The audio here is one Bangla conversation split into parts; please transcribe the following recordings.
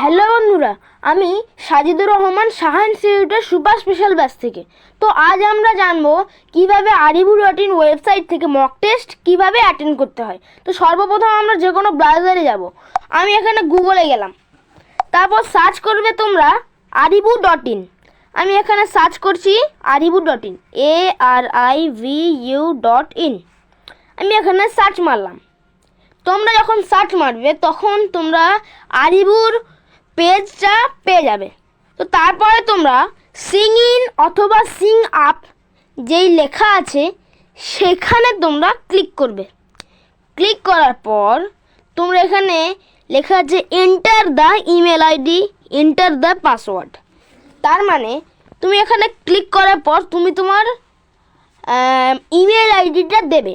হ্যালো বন্ধুরা, আমি সাজিদুর রহমান সাহা ইনস্টিটিউটের সুপার স্পেশাল ব্যাচ থেকে। তো আজ আমরা জানব কীভাবে আরিবু ডট ইন ওয়েবসাইট থেকে মক টেস্ট কীভাবে অ্যাটেন্ড করতে হয়। তো সর্বপ্রথম আমরা যে কোনো ব্রাউজারে যাব। আমি এখানে গুগলে গেলাম। তারপর সার্চ করবে তোমরা আরিবু ডট ইন আমি এখানে সার্চ করছি Arivu dot in A R I V U dot in আমি এখানে সার্চ মারলাম। তোমরা যখন সার্চ মারবে, তখন তোমরা আরিবুর পেজটা পেয়ে যাবে। তো তারপরে তোমরা সিং ইন অথবা সিং আপ যেই লেখা আছে, সেখানে তোমরা ক্লিক করবে। ক্লিক করার পর তোমরা এখানে লেখা আছে enter the email ID enter the password তার মানে তুমি এখানে ক্লিক করার পর তুমি তোমার ইমেল আইডিটা দেবে।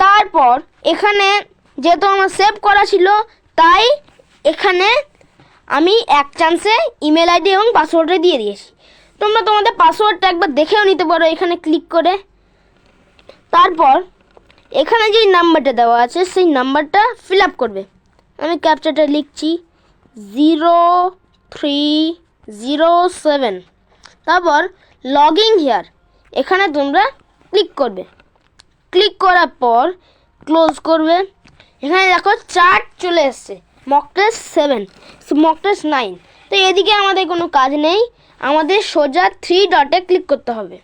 তারপর এখানে যেহেতু আমার সেভ করা ছিল, তাই এখানে আমি এক চান্সে ইমেল আইডি এবং পাসওয়ার্ডটা দিয়ে দিয়েছি। তোমরা তোমাদের পাসওয়ার্ডটা একবার দেখেও নিতে পারো এখানে ক্লিক করে। তারপর এখানে যেই নাম্বারটা দেওয়া আছে, সেই নাম্বারটা ফিল আপ করবে। আমি ক্যাপচারটা লিখছি জিরো থ্রি জিরো সেভেন তারপর লগিং হিয়ার এখানে তোমরা ক্লিক করবে। ক্লিক করার পর ক্লোজ করবে। এখানে দেখো চার্ট চলে এসছে। Mock test seven mock test nine তো এদিকে আমাদের কোনো কাজ নেই। আমাদের সোজা থ্রি ডটে ক্লিক করতে হবে।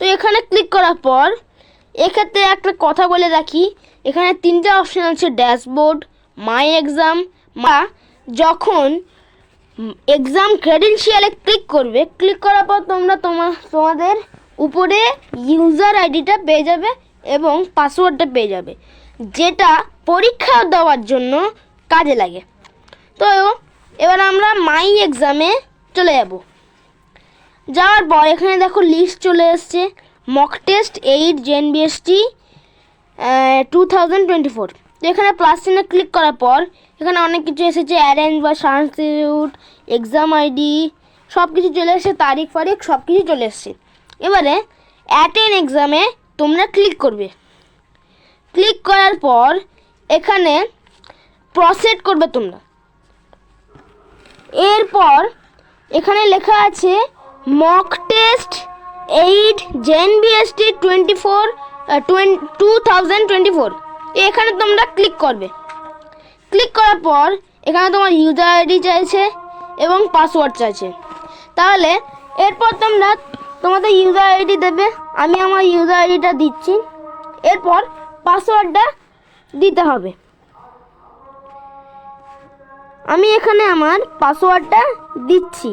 তো এখানে ক্লিক করার পর, এক্ষেত্রে একটা কথা বলে রাখি। এখানে তিনটা অপশান আছে ড্যাশবোর্ড মাই এক্সাম বা যখন এক্সাম ক্রেডেনশিয়ালে ক্লিক করবে ক্লিক করার পর তোমরা তোমার তোমাদের উপরে ইউজার আইডিটা পেয়ে যাবে এবং পাসওয়ার্ডটা পেয়ে যাবে। যেটা পরীক্ষা দেওয়ার জন্য কাজে লাগে। তো এবার আমরা মাই এক্সামে চলে যাব। যাওয়ার পর এখানে দেখো লিস্ট চলে এসছে। Mock test eight gen BST two thousand twenty four তো এখানে প্লাস চিহ্নে ক্লিক করার পর এখানে অনেক কিছু এসেছে। অ্যারেঞ্জ বা সানস্টিটিউট এক্সাম আইডি সব কিছু চলে এসেছে। তারিখ ফারিখ সব কিছু চলে এসছে। এবারে অ্যাটেন এক্সামে তোমরা ক্লিক করবে। ক্লিক করার পর এখানে প্রসেড করবে তোমরা। এরপর এখানে লেখা আছে mock test eight gen BST twenty four two thousand twenty four এখানে তোমরা ক্লিক করবে। ক্লিক করার পর এখানে তোমার ইউজার আইডি চাইছে এবং পাসওয়ার্ড চাইছে। তাহলে এরপর তোমরা তোমাদের ইউজার আইডি দেবে, আমি আমার ইউজার আইডিটা দিচ্ছি। এরপর পাসওয়ার্ডটা দিতে হবে। আমি এখানে আমার পাসওয়ার্ডটা দিচ্ছি।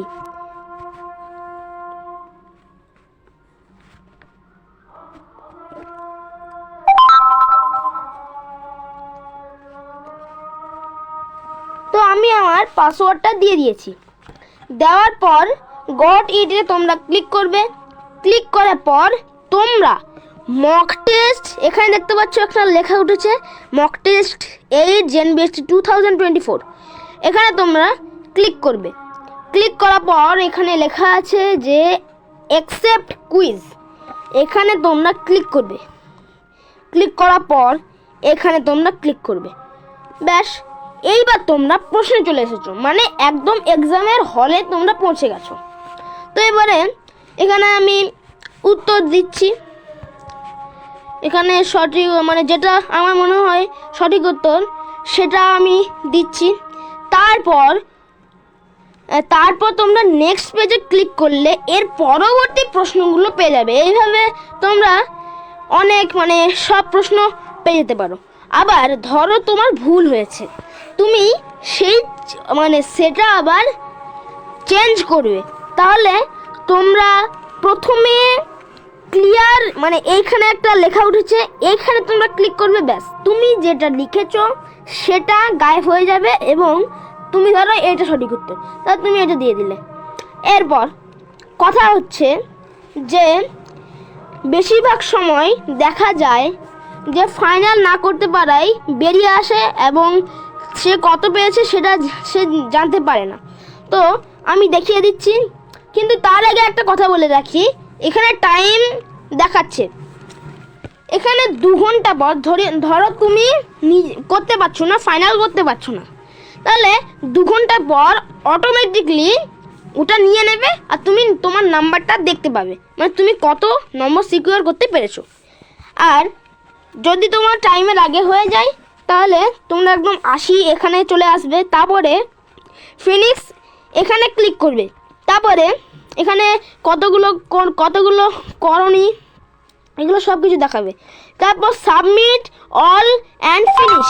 তো আমি আমার পাসওয়ার্ডটা দিয়ে দিয়েছি। দেওয়ার পর গট ইটে তোমরা ক্লিক করবে। ক্লিক করার পর তোমরা মক টেস্ট এখানে দেখতে পাচ্ছ একটা লেখা উঠেছে mock test eight gen BST two thousand twenty four এখানে তোমরা ক্লিক করবে। ক্লিক করার পর এখানে লেখা আছে যে অ্যাকসেপ্ট কুইজ এখানে তোমরা ক্লিক করবে। ক্লিক করার পর এখানে তোমরা ক্লিক করবে। ব্যাস, এইবার তোমরা প্রশ্নে চলে এসেছ। মানে একদম এক্সামের হলে তোমরা পৌঁছে গেছো। তো এবারে এখানে আমি উত্তর দিচ্ছি। এখানে সঠিক মানে যেটা আমার মনে হয় সঠিক উত্তর, সেটা আমি দিচ্ছি। তারপর তারপর তোমরা নেক্সট পেজে ক্লিক করলে এর পরবর্তী প্রশ্নগুলো পেয়ে যাবে। এইভাবে তোমরা অনেক মানে সব প্রশ্ন পেয়ে যেতে পারো। আবার ধরো তোমার ভুল হয়েছে। তুমি সেই মানে সেটা আবার চেঞ্জ করবে। তাহলে তোমরা প্রথমে ক্লিয়ার মানে এইখানে একটা লেখা উঠেছে, এইখানে তোমরা ক্লিক করবে ব্যাস। তুমি যেটা লিখেছো সেটা গায়েব হয়ে যাবে এবং তুমি ধরো এটা সঠিক উত্তর। তাহলে তুমি এটা দিয়ে দিলে। এরপর কথা হচ্ছে যে, বেশিরভাগ সময় দেখা যায় যে ফাইনাল না করতে পারাই বেরিয়ে আসে এবং সে কত পেয়েছে সেটা সে জানতে পারে না। তো আমি দেখিয়ে দিচ্ছি, কিন্তু তার আগে একটা কথা বলে রাখি। এখানে টাইম দেখাচ্ছে। এখানে দু ঘণ্টা পর ধরে, ধরো তুমি করতে পারছ না ফাইনাল করতে পারছ না। তাহলে দু ঘণ্টা পর অটোমেটিকলি ওটা নিয়ে নেবে আর তুমি তোমার নাম্বারটা দেখতে পাবে। মানে তুমি কত নম্বর সিকিউর করতে পেরেছ। আর যদি তোমার টাইমের আগে হয়ে যায়, তাহলে তোমরা একদম আশি এখানে চলে আসবে, তারপরে ফিনিক্স এখানে ক্লিক করবে। তারপরে এখানে কতগুলো কতগুলো করণী, এগুলো সব কিছু দেখাবে। তারপর সাবমিট অল অ্যান্ড ফিনিশ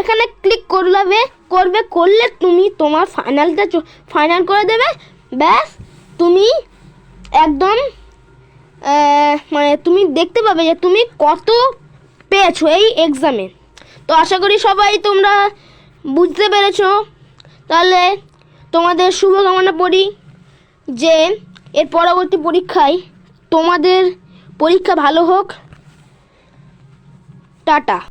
এখানে ক্লিক করবে করবে, করলে তুমি তোমার ফাইনালটা ফাইনাল করে দেবে। ব্যাস, তুমি একদম মানে তুমি দেখতে পাবে যে তুমি কত পেয়েছ এই এক্সামে তো আশা করি সবাই তোমরা বুঝতে পেরেছ। তাহলে তোমাদের শুভকামনা করি যে এর পরবর্তী পরীক্ষায় তোমাদের পরীক্ষা ভালো হোক। টাটা।